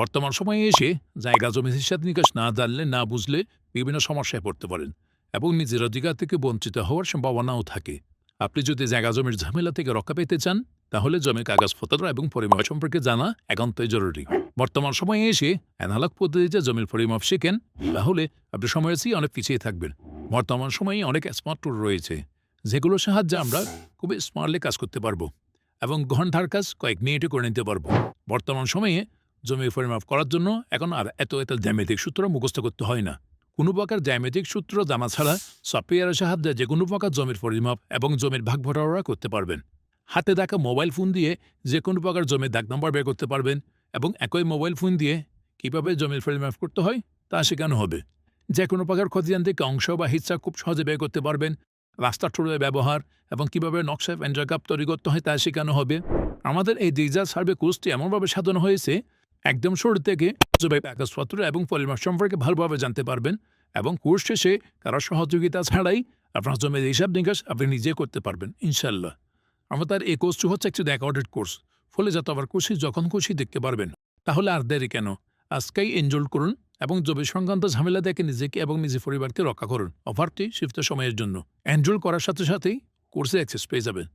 বর্তমান সময়ে এসে জায়গা জমি হিসাব নিকাশ না জানলে, না বুঝলে বিভিন্ন সমস্যায় পড়তে পারেন এবং নিজের অধিকার থেকে বঞ্চিত হওয়ার সম্ভাবনাও থাকে। আপনি যদি জায়গা জমির ঝামেলা থেকে রক্ষা পেতে চান, তাহলে জমির কাগজপত্র এবং পরিমাপ সম্পর্কে জানা একান্তই জরুরি। বর্তমান সময়ে এসে অ্যানালগ পদ্ধতিতে জমির পরিমাপ শেখেন, তাহলে আপনি সময়ের চেয়ে অনেক পিছিয়ে থাকবেন। বর্তমান সময়ে অনেক স্মার্ট টুল রয়েছে যেগুলোর সাহায্যে আমরা খুবই স্মার্টলি কাজ করতে পারব এবং ঘণ্টার কাজ কয়েক মিনিটে করে নিতে পারব। বর্তমান সময়ে জমি পরিমাপ করার জন্য এখন আর এত এত জ্যামিতিক সূত্র মুখস্থ করতে হয় না। কোনো প্রকার জ্যামিতিক সূত্র জানা ছাড়া সফটওয়্যারের সাহায্যে যে কোনো প্রকার জমির পরিমাপ এবং জমির ভাগ ভটারা করতে পারবেন। হাতে দেখা মোবাইল ফোন দিয়ে যে কোনো প্রকার জমির দাগ নম্বর বের করতে পারবেন এবং একই মোবাইল ফোন দিয়ে কীভাবে জমির পরিমাপ করতে হয় তা শেখানো হবে। যে কোনো প্রকার ক্ষতিযান্ত্রিক অংশ বা হিচ্ছা খুব সহজে বের করতে পারবেন রাস্তার টুলের ব্যবহার এবং কীভাবে নকশা পেন্ডারকাপ তৈরি করতে হয় তা শেখানো হবে। আমাদের এই ডিজিটাল সার্ভে কোর্সটি এমনভাবে সাজানো হয়েছে একদম শুরু থেকে জমি কাগজপত্র এবং পরিমাপ সম্পর্কে ভালোভাবে জানতে পারবেন এবং কোর্স শেষে কারও সহযোগিতা ছাড়াই আপনার জমির হিসাব নিকাশ আপনি নিজে করতে পারবেন ইনশাল্লাহ আমাদের এই কোর্সটি হচ্ছে একটি রেকর্ডেড কোর্স, ফলে যত আবার খুশি, যখন খুশি দেখতে পারবেন। তাহলে আর দেরি কেন? আজকেই এনজল করুন এবং জমি সংক্রান্ত ঝামেলা থেকে নিজেকে এবং নিজের পরিবারকে রক্ষা করুন। অফারটি শিফট সময়ের জন্য। এনজল করার সাথে সাথেই কোর্সে অ্যাক্সেস পেয়ে যাবেন।